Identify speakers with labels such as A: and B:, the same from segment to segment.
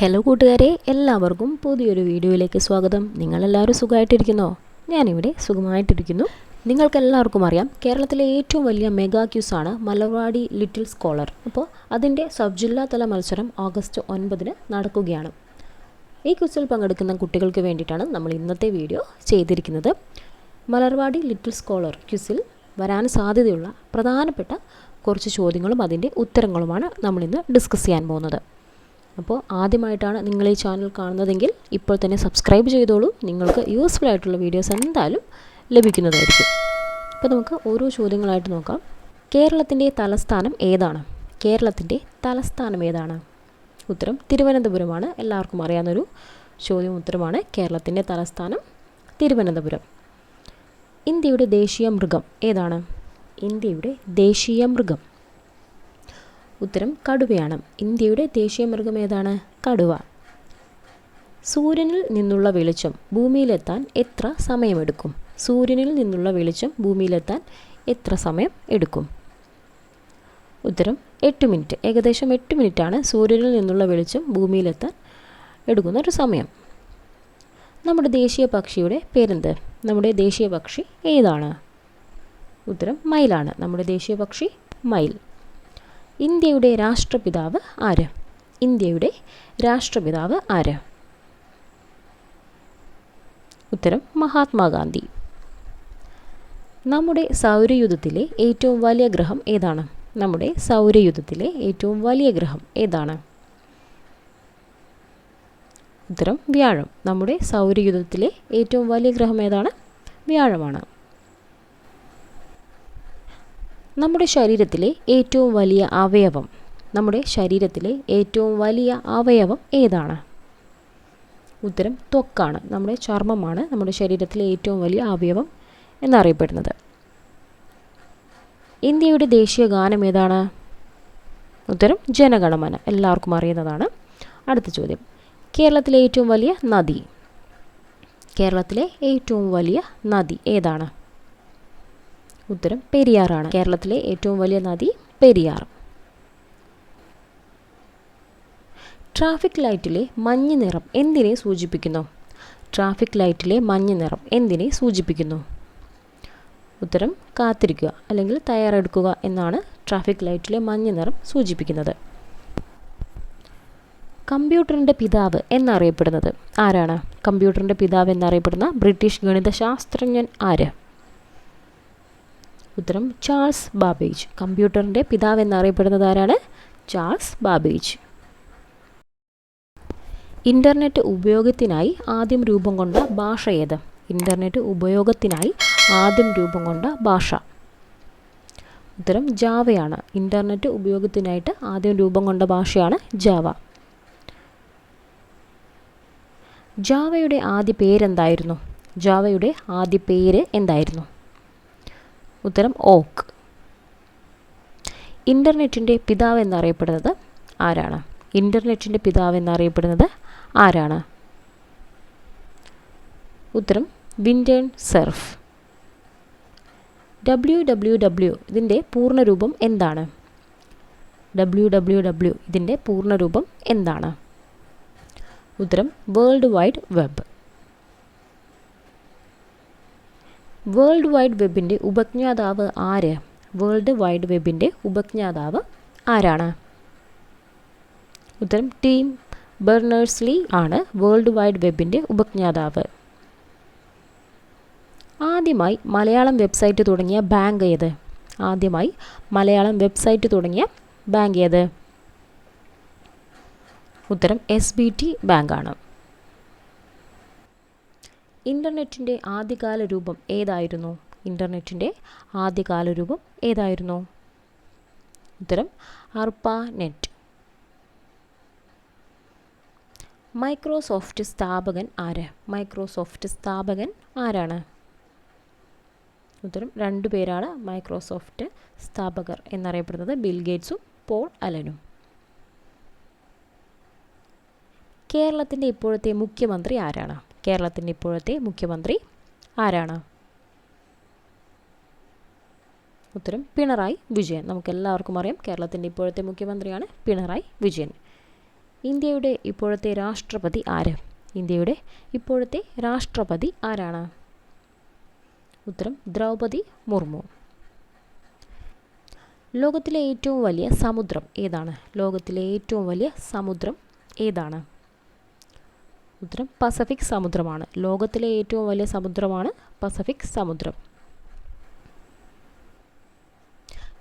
A: Hello കൂട്ടുകാരെ. എല്ലാവർക്കും പുതിയൊരു വീഡിയോയിലേക്ക് സ്വാഗതം. നിങ്ങളെല്ലാവരും സുഖമായിട്ടിരിക്കുന്നോ? ഞാനിവിടെ സുഖമായിട്ടിരിക്കുന്നു. നിങ്ങൾക്കെല്ലാവർക്കും അറിയാം കേരളത്തിലെ ഏറ്റവും വലിയ മെഗാ ക്യൂസാണ് മലവാടി ലിറ്റിൽ സ്കോളർ അപ്പോൾ അതിന്റെ സബ് ജില്ലാതല മത്സരം ഓഗസ്റ്റ് ഒൻപതിന് നടക്കുകയാണ്. ഈ ക്യൂസിൽ പങ്കെടുക്കുന്ന കുട്ടികൾക്ക് വേണ്ടിയിട്ടാണ് നമ്മൾ ഇന്നത്തെ വീഡിയോ ചെയ്തിരിക്കുന്നത്. മലർവാടി ലിറ്റിൽ സ്കോളർ ക്യൂസിൽ വരാൻ സാധ്യതയുള്ള പ്രധാനപ്പെട്ട കുറച്ച് ചോദ്യങ്ങളും അതിന്റെ ഉത്തരങ്ങളുമാണ് നമ്മളിന്ന് ഡിസ്കസ് ചെയ്യാൻ പോകുന്നത്. അപ്പോൾ ആദ്യമായിട്ടാണ് നിങ്ങൾ ഈ ചാനൽ കാണുന്നതെങ്കിൽ ഇപ്പോൾ തന്നെ സബ്സ്ക്രൈബ് ചെയ്തോളൂ. നിങ്ങൾക്ക് യൂസ്ഫുൾ ആയിട്ടുള്ള വീഡിയോസ് എന്തായാലും ലഭിക്കുന്നതായിരിക്കും. അപ്പോൾ നമുക്ക് ഓരോ ചോദ്യങ്ങളായിട്ട് നോക്കാം. കേരളത്തിന്റെ തലസ്ഥാനം ഏതാണ്? കേരളത്തിന്റെ തലസ്ഥാനം ഏതാണ്? ഉത്തരം തിരുവനന്തപുരമാണ്. എല്ലാവർക്കും അറിയാവുന്നൊരു ചോദ്യം ഉത്തരമാണ്. കേരളത്തിന്റെ തലസ്ഥാനം തിരുവനന്തപുരം. ഇന്ത്യയുടെ ദേശീയ മൃഗം ഏതാണ്? ഇന്ത്യയുടെ ദേശീയ മൃഗം. ഉത്തരം കടുവയാണ്. ഇന്ത്യയുടെ ദേശീയ മൃഗം ഏതാണ്? കടുവ. സൂര്യനിൽ നിന്നുള്ള വെളിച്ചം ഭൂമിയിലെത്താൻ എത്ര സമയമെടുക്കും? സൂര്യനിൽ നിന്നുള്ള വെളിച്ചം ഭൂമിയിലെത്താൻ എത്ര സമയം എടുക്കും? ഉത്തരം എട്ട് മിനിറ്റ്. ഏകദേശം എട്ട് മിനിറ്റാണ് സൂര്യനിൽ നിന്നുള്ള വെളിച്ചം ഭൂമിയിലെത്താൻ എടുക്കുന്ന ഒരു സമയം. നമ്മുടെ ദേശീയ പക്ഷിയുടെ പേരെന്ത്? നമ്മുടെ ദേശീയ പക്ഷി ഏതാണ്? ഉത്തരം മയിലാണ്. നമ്മുടെ ദേശീയ പക്ഷി മയിൽ. ഇന്ത്യയുടെ രാഷ്ട്രപിതാവ് ആര്? ഇന്ത്യയുടെ രാഷ്ട്രപിതാവ് ആര്? ഉത്തരം മഹാത്മാഗാന്ധി. നമ്മുടെ സൗരയുധത്തിലെ ഏറ്റവും വലിയ ഗ്രഹം ഏതാണ്? നമ്മുടെ സൗരയുധത്തിലെ ഏറ്റവും വലിയ ഗ്രഹം ഏതാണ്? ഉത്തരം വ്യാഴം. നമ്മുടെ സൗരയുധത്തിലെ ഏറ്റവും വലിയ ഗ്രഹം ഏതാണ്? വ്യാഴമാണ്. നമ്മുടെ ശരീരത്തിലെ ഏറ്റവും വലിയ അവയവം നമ്മുടെ ശരീരത്തിലെ ഏറ്റവും വലിയ അവയവം ഏതാണ്? ഉത്തരം ത്വക്കാണ്. നമ്മുടെ ചർമ്മമാണ് നമ്മുടെ ശരീരത്തിലെ ഏറ്റവും വലിയ അവയവം എന്നറിയപ്പെടുന്നത്. ഇന്ത്യയുടെ ദേശീയ ഗാനം ഏതാണ്? ഉത്തരം ജനഗണമന. എല്ലാവർക്കും അറിയുന്നതാണ്. അടുത്ത ചോദ്യം. കേരളത്തിലെ ഏറ്റവും വലിയ നദി. കേരളത്തിലെ ഏറ്റവും വലിയ നദി ഏതാണ്? ഉത്തരം പെരിയാറാണ്. കേരളത്തിലെ ഏറ്റവും വലിയ നദി പെരിയാർ. ട്രാഫിക് ലൈറ്റിലെ മഞ്ഞ നിറം എന്തിനെ സൂചിപ്പിക്കുന്നു? ട്രാഫിക് ലൈറ്റിലെ മഞ്ഞ നിറം എന്തിനെ സൂചിപ്പിക്കുന്നു? ഉത്തരം കാത്തിരിക്കുക അല്ലെങ്കിൽ തയ്യാറെടുക്കുക എന്നാണ് ട്രാഫിക് ലൈറ്റിലെ മഞ്ഞ നിറം സൂചിപ്പിക്കുന്നത്. കമ്പ്യൂട്ടറിന്റെ പിതാവ് എന്നറിയപ്പെടുന്നത് ആരാണ്? കമ്പ്യൂട്ടറിന്റെ പിതാവ് എന്നറിയപ്പെടുന്ന ബ്രിട്ടീഷ് ഗണിതശാസ്ത്രജ്ഞൻ ആര്? ഉത്തരം ചാൾസ് ബാബേജ്. കമ്പ്യൂട്ടറിന്റെ പിതാവ് എന്നറിയപ്പെടുന്നത് ആരാണ്? Charles Babbage. ഇന്റർനെറ്റ് ഉപയോഗത്തിനായി ആദ്യം രൂപം കൊണ്ട ഭാഷ ഏത്? ഇന്റർനെറ്റ് ഉപയോഗത്തിനായി ആദ്യം രൂപം കൊണ്ട ഭാഷ. ഉത്തരം ജാവയാണ്. ഇന്റർനെറ്റ് ഉപയോഗത്തിനായിട്ട് ആദ്യം രൂപം കൊണ്ട ഭാഷയാണ് ജാവ. ജാവയുടെ ആദ്യ പേരെന്തായിരുന്നു? ജാവയുടെ ആദ്യ പേര് എന്തായിരുന്നു? ഉത്തരം ഓക്ക് ഇന്റർനെറ്റിന്റെ പിതാവ് എന്നറിയപ്പെടുന്നത് ആരാണ്? ഇന്റർനെറ്റിന്റെ പിതാവ് എന്നറിയപ്പെടുന്നത് ആരാണ്? ഉത്തരം Vinton Cerf. W W W ഇതിന്റെ പൂർണരൂപം എന്താണ്? ഡബ്ല്യു ഡബ്ല്യു ഡബ്ല്യു ഇതിന്റെ പൂർണരൂപം എന്താണ്? ഉത്തരം world wide web. World wide വെബിന്റെ ഉപജ്ഞാതാവ് ആര്? വേൾഡ് വൈഡ് വെബിന്റെ ഉപജ്ഞാതാവ് ആരാണ്? ഉത്തരം ടീം ബെർണേഴ്സ്ലി ആണ് വേൾഡ് വൈഡ് വെബിന്റെ ഉപജ്ഞാതാവ്. ആദ്യമായി മലയാളം വെബ്സൈറ്റ് തുടങ്ങിയ ബാങ്ക് ഏത്? ആദ്യമായി മലയാളം വെബ്സൈറ്റ് തുടങ്ങിയ ബാങ്ക് ഏത്? ഉത്തരം എസ് ബി ടി ബാങ്കാണ്. ഇന്റർനെറ്റിന്റെ ആദ്യകാല രൂപം ഏതായിരുന്നു? ഇന്റർനെറ്റിന്റെ ആദ്യകാല രൂപം ഏതായിരുന്നു? ഉത്തരം അർപ്പ നെറ്റ് മൈക്രോസോഫ്റ്റ് സ്ഥാപകൻ ആര്? മൈക്രോസോഫ്റ്റ് സ്ഥാപകൻ ആരാണ്? ഉത്തരം രണ്ടു പേരാണ് മൈക്രോസോഫ്റ്റ് സ്ഥാപകർ എന്നറിയപ്പെടുന്നത്. ബിൽ ഗേറ്റ്സും പോൾ അലനും. കേരളത്തിന്റെ ഇപ്പോഴത്തെ മുഖ്യമന്ത്രി ആരാണ്? കേരളത്തിന്റെ ഇപ്പോഴത്തെ മുഖ്യമന്ത്രി ആരാണ്? ഉത്തരം പിണറായി വിജയൻ. നമുക്ക് എല്ലാവർക്കും അറിയാം കേരളത്തിന്റെ ഇപ്പോഴത്തെ മുഖ്യമന്ത്രിയാണ് പിണറായി വിജയൻ. ഇന്ത്യയുടെ ഇപ്പോഴത്തെ രാഷ്ട്രപതി ആര്? ഇന്ത്യയുടെ ഇപ്പോഴത്തെ രാഷ്ട്രപതി ആരാണ്? ഉത്തരം ദ്രൗപതി മുർമു. ലോകത്തിലെ ഏറ്റവും വലിയ സമുദ്രം ഏതാണ്? ലോകത്തിലെ ഏറ്റവും വലിയ സമുദ്രം ഏതാണ്? ഉത്തരം പസഫിക് സമുദ്രമാണ്. ലോകത്തിലെ ഏറ്റവും വലിയ സമുദ്രമാണ് പസഫിക് സമുദ്രം.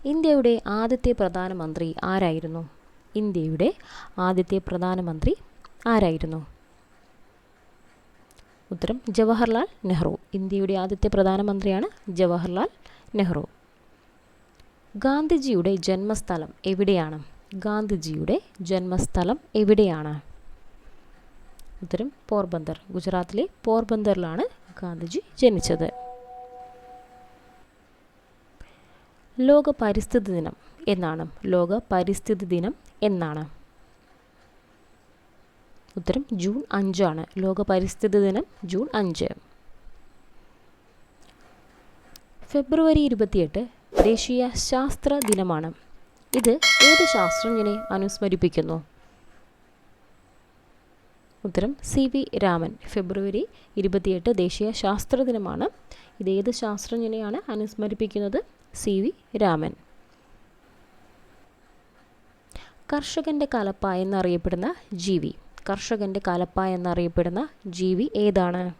A: ഇന്ത്യയുടെ ആദ്യത്തെ പ്രധാനമന്ത്രി ആരായിരുന്നു? ഇന്ത്യയുടെ ആദ്യത്തെ പ്രധാനമന്ത്രി ആരായിരുന്നു? ഉത്തരം ജവഹർലാൽ നെഹ്റു. ഇന്ത്യയുടെ ആദ്യത്തെ പ്രധാനമന്ത്രിയാണ് ജവഹർലാൽ നെഹ്റു. ഗാന്ധിജിയുടെ ജന്മസ്ഥലം എവിടെയാണ്? ഗാന്ധിജിയുടെ ജന്മസ്ഥലം എവിടെയാണ്? ഉത്തരം പോർബന്ദർ. ഗുജറാത്തിലെ പോർബന്ദറിലാണ് ഗാന്ധിജി ജനിച്ചത്. ലോക പരിസ്ഥിതി ദിനം എന്നാണ്. ലോക പരിസ്ഥിതി ദിനം എന്നാണ്. ഉത്തരം ജൂൺ അഞ്ചാണ്. ലോക പരിസ്ഥിതി ദിനം ജൂൺ അഞ്ച്. ഫെബ്രുവരി ഇരുപത്തിയെട്ട് ദേശീയ ശാസ്ത്ര ദിനമാണ്. ഇത് ഏത് ശാസ്ത്രജ്ഞനെ അനുസ്മരിപ്പിക്കുന്നു? ഉത്തരം സി വി രാമൻ. ഫെബ്രുവരി ഇരുപത്തിയെട്ട് ദേശീയ ശാസ്ത്ര ദിനമാണ്. ഇതേത് ശാസ്ത്രജ്ഞനെയാണ് അനുസ്മരിപ്പിക്കുന്നത്? C V Raman. കർഷകന്റെ കലപ്പ എന്നറിയപ്പെടുന്ന ജീവി കർഷകന്റെ കലപ്പ എന്നറിയപ്പെടുന്ന ജീവി ഏതാണ്?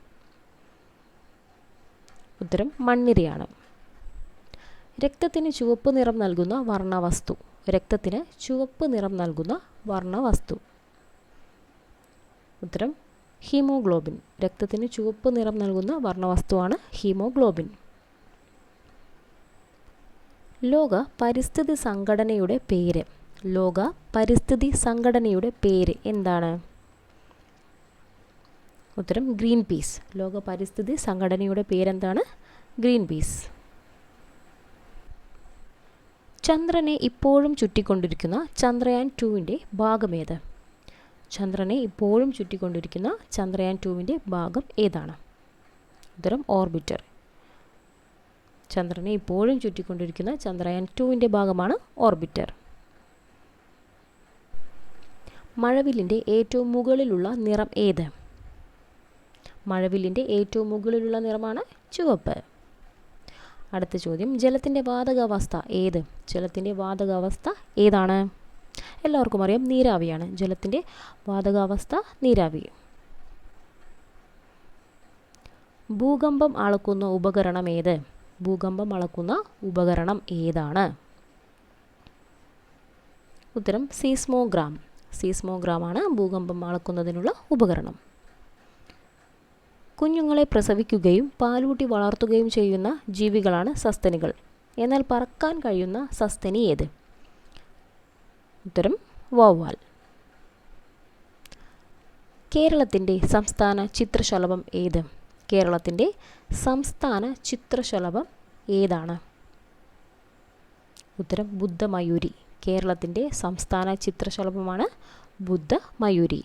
A: ഉത്തരം മണ്ണിരയാണ്. രക്തത്തിന് ചുവപ്പ് നിറം നൽകുന്ന വർണവസ്തു. രക്തത്തിന് ചുവപ്പ് നിറം നൽകുന്ന വർണവസ്തു. ഉത്തരം ഹീമോഗ്ലോബിൻ. രക്തത്തിന് ചുവപ്പ് നിറം നൽകുന്ന വർണവസ്തുവാണ് ഹീമോഗ്ലോബിൻ. ലോക പരിസ്ഥിതി സംഘടനയുടെ പേര്. ലോക പരിസ്ഥിതി സംഘടനയുടെ പേര് എന്താണ്? ഉത്തരം ഗ്രീൻ പീസ് ലോക പരിസ്ഥിതി സംഘടനയുടെ പേരെന്താണ്? ഗ്രീൻ പീസ് ചന്ദ്രനെ ഇപ്പോഴും ചുറ്റിക്കൊണ്ടിരിക്കുന്ന ചന്ദ്രയാൻ ടുവിന്റെ ഭാഗമേത് ചന്ദ്രനെ ഇപ്പോഴും ചുറ്റിക്കൊണ്ടിരിക്കുന്ന ചന്ദ്രയാൻ ടുവിന്റെ ഭാഗം ഏതാണ്? ഉത്തരം ഓർബിറ്റർ. ചന്ദ്രനെ ഇപ്പോഴും ചുറ്റിക്കൊണ്ടിരിക്കുന്ന ചന്ദ്രയാൻ ടുവിന്റെ ഭാഗമാണ് ഓർബിറ്റർ. മഴവില്ലിന്റെ ഏറ്റവും മുകളിലുള്ള നിറം ഏത്? മഴവില്ലിന്റെ ഏറ്റവും മുകളിലുള്ള നിറമാണ് ചുവപ്പ്. അടുത്ത ചോദ്യം ജലത്തിന്റെ വാതകാവസ്ഥ ഏത്? ജലത്തിന്റെ വാതകാവസ്ഥ ഏതാണ്? എല്ലാവർക്കും അറിയാം നീരാവിയാണ്. ജലത്തിന്റെ വാതകാവസ്ഥ നീരാവി. ഭൂകമ്പം അളക്കുന്ന ഉപകരണം ഏത്? ഭൂകമ്പം അളക്കുന്ന ഉപകരണം ഏതാണ്? ഉത്തരം സീസ്മോഗ്രാം. സീസ്മോഗ്രാം ആണ് ഭൂകമ്പം അളക്കുന്നതിനുള്ള ഉപകരണം. കുഞ്ഞുങ്ങളെ പ്രസവിക്കുകയും പാലൂട്ടി വളർത്തുകയും ചെയ്യുന്ന ജീവികളാണ് സസ്തനികൾ. എന്നാൽ പറക്കാൻ കഴിയുന്ന സസ്തനി ഏത്? ഉത്തരം വവ്വാൽ. കേരളത്തിന്റെ സംസ്ഥാന ചിത്രശലഭം ഏത്? കേരളത്തിന്റെ സംസ്ഥാന ചിത്രശലഭം ഏതാണ്? ഉത്തരം ബുദ്ധമയൂരി. കേരളത്തിന്റെ സംസ്ഥാന ചിത്രശലഭമാണ് ബുദ്ധമയൂരി.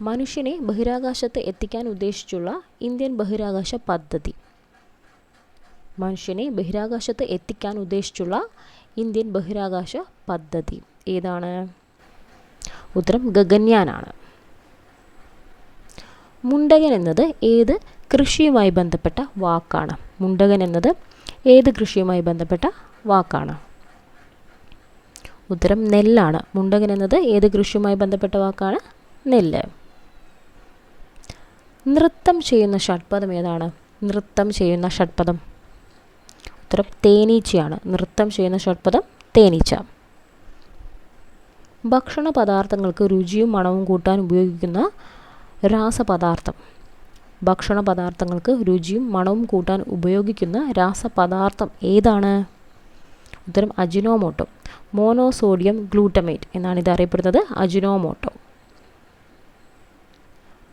A: മനുഷ്യനെ ബഹിരാകാശത്ത് എത്തിക്കാൻ ഉദ്ദേശിച്ചുള്ള ഇന്ത്യൻ ബഹിരാകാശ പദ്ധതി. മനുഷ്യനെ ബഹിരാകാശത്ത് എത്തിക്കാൻ ഉദ്ദേശിച്ചുള്ള ഇന്ത്യൻ ബഹിരാകാശ പദ്ധതി. ഏതാണ്? ഉത്തരം ഗഗന്യാനാണ് മുണ്ടകൻ എന്നത് ഏത് കൃഷിയുമായി ബന്ധപ്പെട്ട വാക്കാണ്? മുണ്ടകൻ എന്നത് ഏത് കൃഷിയുമായി ബന്ധപ്പെട്ട വാക്കാണ്? ഉത്തരം നെല്ലാണ്. മുണ്ടകൻ എന്നത് ഏത് കൃഷിയുമായി ബന്ധപ്പെട്ട വാക്കാണ്? നെല്ല്. നൃത്തം ചെയ്യുന്ന ഷഡ്പദം ഏതാണ്? നൃത്തം ചെയ്യുന്ന ഷഡ്പദം. ഉത്തരം തേനീച്ചയാണ്. നൃത്തം ചെയ്യുന്ന ഷഡ്പദം തേനീച്ച. ഭക്ഷണ പദാർത്ഥങ്ങൾക്ക് രുചിയും മണവും കൂട്ടാൻ ഉപയോഗിക്കുന്ന രാസപദാർത്ഥം. ഭക്ഷണ പദാർത്ഥങ്ങൾക്ക് രുചിയും മണവും കൂട്ടാൻ ഉപയോഗിക്കുന്ന രാസപദാർത്ഥം ഏതാണ്? ഉത്തരം അജിനോമോട്ടോ. മോണോസോഡിയം ഗ്ലൂട്ടമേറ്റ് എന്നാണ് ഇത് അറിയപ്പെടുന്നത്. അജിനോമോട്ടോ.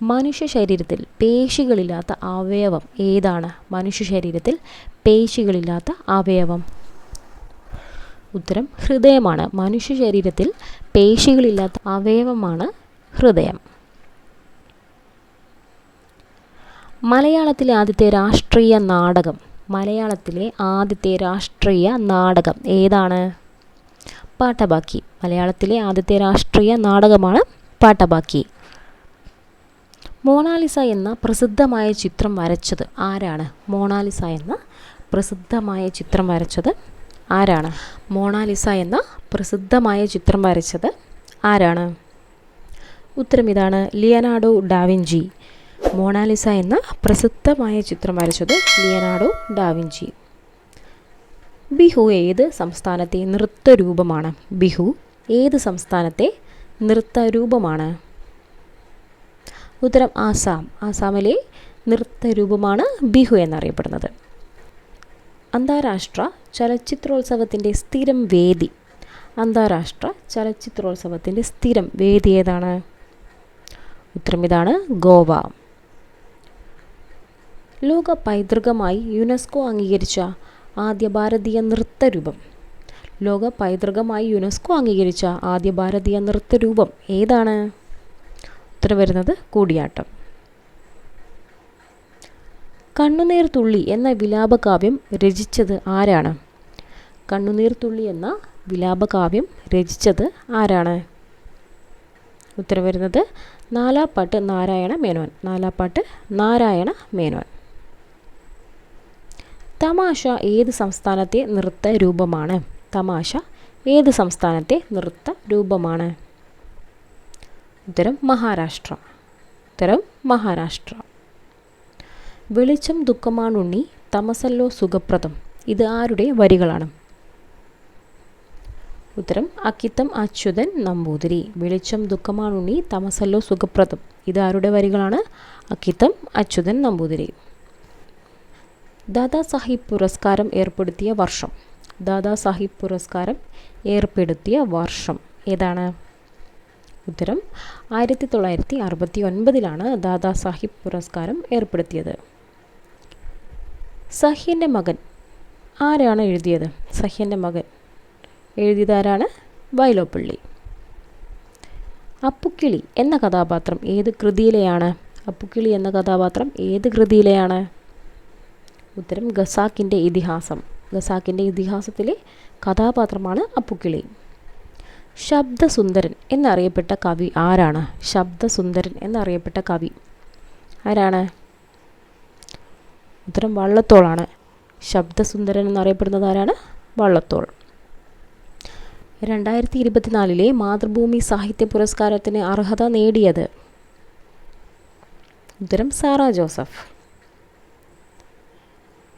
A: മനുഷ്യ ശരീരത്തിൽ പേശികളില്ലാത്ത അവയവം ഏതാണ്? മനുഷ്യ ശരീരത്തിൽ പേശികളില്ലാത്ത അവയവം. ഉത്തരം ഹൃദയമാണ്. മനുഷ്യ ശരീരത്തിൽ പേശികളില്ലാത്ത അവയവമാണ് ഹൃദയം. മലയാളത്തിലെ ആദ്യത്തെ രാഷ്ട്രീയ നാടകം. മലയാളത്തിലെ ആദ്യത്തെ രാഷ്ട്രീയ നാടകം ഏതാണ്? പാട്ടബാക്കി. മലയാളത്തിലെ ആദ്യത്തെ രാഷ്ട്രീയ നാടകമാണ് പാട്ടബാക്കി. മോണാലിസ എന്ന പ്രസിദ്ധമായ ചിത്രം വരച്ചത് ആരാണ്? മോണാലിസ എന്ന പ്രസിദ്ധമായ ചിത്രം വരച്ചത് ആരാണ്? മോണാലിസ എന്ന പ്രസിദ്ധമായ ചിത്രം വരച്ചത് ആരാണ്? ഉത്തരം ഇതാണ് ലിയനാർഡോ ഡാവിഞ്ചി മോണാലിസ എന്ന പ്രസിദ്ധമായ ചിത്രം വരച്ചത് ലിയനാർഡോ ഡാവിഞ്ചി ബിഹു ഏത് സംസ്ഥാനത്തെ നൃത്തരൂപമാണ്? ബിഹു ഏത് സംസ്ഥാനത്തെ നൃത്തരൂപമാണ്? ഉത്തരം ആസാം. ആസാമിലെ നൃത്തരൂപമാണ് ബിഹു എന്നറിയപ്പെടുന്നത്. അന്താരാഷ്ട്ര ചലച്ചിത്രോത്സവത്തിന്റെ സ്ഥിരം വേദി. അന്താരാഷ്ട്ര ചലച്ചിത്രോത്സവത്തിന്റെ സ്ഥിരം വേദി ഏതാണ്? ഉത്തരം ഇതാണ് ഗോവ. ലോക പൈതൃകമായി യുനെസ്കോ അംഗീകരിച്ച ആദ്യ ഭാരതീയ നൃത്തരൂപം. ലോക പൈതൃകമായി യുനെസ്കോ അംഗീകരിച്ച ആദ്യ ഭാരതീയ നൃത്തരൂപം ഏതാണ്? ഉത്തരം വരുന്നത് കൂടിയാട്ടം. കണ്ണുനീർ തുള്ളി എന്ന വിലാപകാവ്യം രചിച്ചത് ആരാണ്? കണ്ണുനീർ തുള്ളി എന്ന വിലാപകാവ്യം രചിച്ചത് ആരാണ്? ഉത്തരം വരുന്നത് നാലാപ്പാട്ട് നാരായണ മേനോൻ. നാലാപ്പാട്ട് നാരായണ മേനോൻ. തമാശ ഏത് സംസ്ഥാനത്തെ നൃത്ത രൂപമാണ്? തമാശ ഏത് സംസ്ഥാനത്തെ നൃത്ത രൂപമാണ്? ഉത്തരം മഹാരാഷ്ട്ര. ഉത്തരം മഹാരാഷ്ട്ര. വെളിച്ചം ദുഃഖമാണുണ്ണി തമസല്ലോ സുഖപ്രദം. ഇത് ആരുടെ വരികളാണ്? ഉത്തരം അക്കിത്തം അച്യുതൻ നമ്പൂതിരി. വെളിച്ചം ദുഃഖമാണുണ്ണി തമസല്ലോ സുഖപ്രദം. ഇത് ആരുടെ വരികളാണ്? അക്കിത്തം അച്യുതൻ നമ്പൂതിരി. ദാദാസാഹിബ് പുരസ്കാരം ഏർപ്പെടുത്തിയ വർഷം. ദാദാസാഹിബ് പുരസ്കാരം ഏർപ്പെടുത്തിയ വർഷം. ഏതാണ്? ഉത്തരം ആയിരത്തി തൊള്ളായിരത്തി അറുപത്തി ഒൻപതിലാണ് ദാദാ സാഹിബ് പുരസ്കാരം ഏർപ്പെടുത്തിയത്. സഹ്യന്റെ മകൻ. ആരാണ് എഴുതിയത്? സഹ്യന്റെ മകൻ. എഴുതിയതാരാണ്? വൈലോപ്പള്ളി. അപ്പുക്കിളി എന്ന കഥാപാത്രം ഏത് കൃതിയിലെയാണ്? അപ്പുക്കിളി എന്ന കഥാപാത്രം ഏത് കൃതിയിലെയാണ്? ഉത്തരം ഗസാക്കിന്റെ ഇതിഹാസം. ഗസാക്കിന്റെ ഇതിഹാസത്തിലെ കഥാപാത്രമാണ് അപ്പുക്കിളി. ശബ്ദസുന്ദരൻ എന്നറിയപ്പെട്ട കവി ആരാണ്? ശബ്ദസുന്ദരൻ എന്നറിയപ്പെട്ട കവി ആരാണ്? ഉത്തരം വള്ളത്തോളാണ്. ശബ്ദസുന്ദരൻ എന്നറിയപ്പെടുന്നത് ആരാണ്? വള്ളത്തോൾ. രണ്ടായിരത്തി ഇരുപത്തിനാലിലെ മാതൃഭൂമി സാഹിത്യ പുരസ്കാരത്തിന് അർഹത നേടിയത് ഉത്തരം സാറ ജോസഫ്.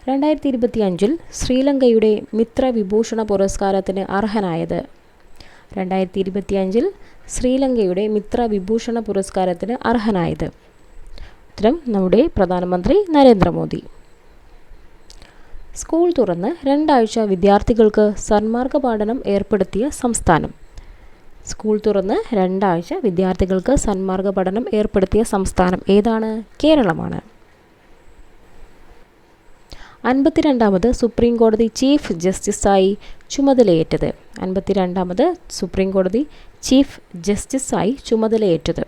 A: രണ്ടായിരത്തി ഇരുപത്തി അഞ്ചിൽ ശ്രീലങ്കയുടെ മിത്ര വിഭൂഷണ പുരസ്കാരത്തിന് അർഹനായത് രണ്ടായിരത്തി ഇരുപത്തി അഞ്ചിൽ ശ്രീലങ്കയുടെ മിത്രവിഭൂഷണ പുരസ്കാരത്തിന് അർഹനായത്. ഉത്തരം നമ്മുടെ പ്രധാനമന്ത്രി നരേന്ദ്രമോദി. സ്കൂൾ തുറന്ന് രണ്ടാഴ്ച വിദ്യാർത്ഥികൾക്ക് സന്മാർഗ പഠനം ഏർപ്പെടുത്തിയ സംസ്ഥാനം. സ്കൂൾ തുറന്ന് രണ്ടാഴ്ച വിദ്യാർത്ഥികൾക്ക് സന്മാർഗ പഠനം ഏർപ്പെടുത്തിയ സംസ്ഥാനം ഏതാണ്? കേരളമാണ്. അൻപത്തിരണ്ടാമത് സുപ്രീം കോടതി ചീഫ് ജസ്റ്റിസായി ചുമതലയേറ്റത്. അൻപത്തിരണ്ടാമത് സുപ്രീം കോടതി ചീഫ് ജസ്റ്റിസായി ചുമതലയേറ്റത്.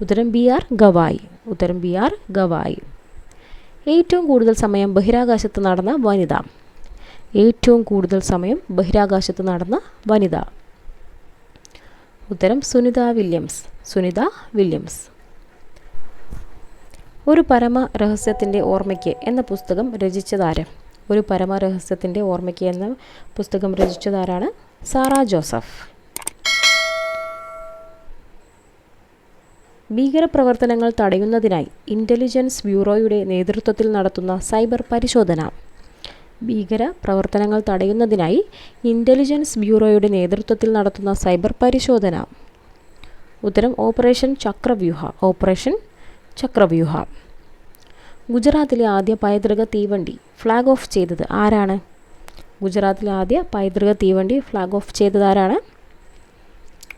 A: ഉത്തരം ബി ആർ ഗവായി. ഉത്തരം ബി ആർ ഗവായി. ഏറ്റവും കൂടുതൽ സമയം ബഹിരാകാശത്ത് നടന്ന വനിത. ഏറ്റവും കൂടുതൽ സമയം ബഹിരാകാശത്ത് നടന്ന വനിത. ഉത്തരം സുനിത വില്യംസ്. സുനിത വില്യംസ്. ഒരു പരമ രഹസ്യത്തിന്റെ ഓർമ്മയ്ക്ക് എന്ന പുസ്തകം രചിച്ചതാര്? ഒരു പരമരഹസ്യത്തിന്റെ ഓർമ്മയ്ക്ക് എന്ന പുസ്തകം രചിച്ചതാരാണ്? സാറ ജോസഫ്. ഭീകരപ്രവർത്തനങ്ങൾ തടയുന്നതിനായി ഇന്റലിജൻസ് ബ്യൂറോയുടെ നേതൃത്വത്തിൽ നടത്തുന്ന സൈബർ പരിശോധന. ഭീകര പ്രവർത്തനങ്ങൾ തടയുന്നതിനായി ഇന്റലിജൻസ് ബ്യൂറോയുടെ നേതൃത്വത്തിൽ നടത്തുന്ന സൈബർ പരിശോധന. ഉത്തരം ഓപ്പറേഷൻ ചക്രവ്യൂഹ. ഓപ്പറേഷൻ ചക്രവ്യൂഹ. ഗുജറാത്തിലെ ആദ്യ പൈതൃക തീവണ്ടി ഫ്ലാഗ് ഓഫ് ചെയ്തത് ആരാണ്? ഗുജറാത്തിലെ ആദ്യ പൈതൃക തീവണ്ടി ഫ്ലാഗ് ഓഫ് ചെയ്തത് ആരാണ്?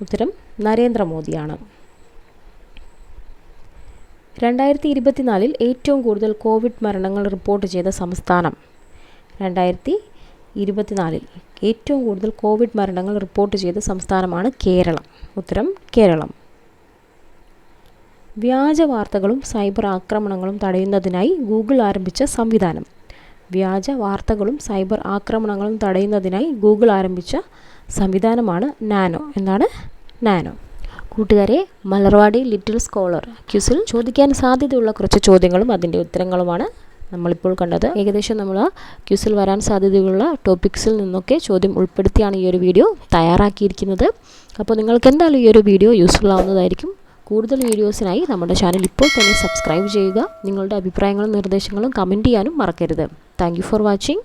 A: ഉത്തരം നരേന്ദ്രമോദിയാണ്. രണ്ടായിരത്തി ഇരുപത്തിനാലിൽ ഏറ്റവും കൂടുതൽ കോവിഡ് മരണങ്ങൾ റിപ്പോർട്ട് ചെയ്ത സംസ്ഥാനം. രണ്ടായിരത്തി ഇരുപത്തിനാലിൽ ഏറ്റവും കൂടുതൽ കോവിഡ് മരണങ്ങൾ റിപ്പോർട്ട് ചെയ്ത സംസ്ഥാനമാണ് കേരളം. ഉത്തരം കേരളം. വ്യാജ വാർത്തകളും സൈബർ ആക്രമണങ്ങളും തടയുന്നതിനായി ഗൂഗിൾ ആരംഭിച്ച സംവിധാനം. വ്യാജ വാർത്തകളും സൈബർ ആക്രമണങ്ങളും തടയുന്നതിനായി ഗൂഗിൾ ആരംഭിച്ച സംവിധാനമാണ് നാനോ. എന്നാണ് നാനോ. കൂട്ടുകാരെ മലർവാടി ലിറ്റിൽ സ്കോളർ ക്യൂസിൽ ചോദിക്കാൻ സാധ്യതയുള്ള കുറച്ച് ചോദ്യങ്ങളും അതിന്റെ ഉത്തരങ്ങളുമാണ് നമ്മളിപ്പോൾ കണ്ടത്. ഏകദേശം നമ്മൾ ക്യൂസിൽ വരാൻ സാധ്യതയുള്ള ടോപ്പിക്സിൽ നിന്നൊക്കെ ചോദ്യം ഉൾപ്പെടുത്തിയാണ് ഈ ഒരു വീഡിയോ തയ്യാറാക്കിയിരിക്കുന്നത്. അപ്പോൾ നിങ്ങൾക്ക് എന്തായാലും ഈ ഒരു വീഡിയോ യൂസ്ഫുൾ ആവുന്നതായിരിക്കും. കൂടുതൽ വീഡിയോസിനായി നമ്മുടെ ചാനൽ ഇപ്പോൾ തന്നെ സബ്സ്ക്രൈബ് ചെയ്യുക. നിങ്ങളുടെ അഭിപ്രായങ്ങളും നിർദ്ദേശങ്ങളും കമന്റ് ചെയ്യാനും മറക്കരുത്. Thank for watching.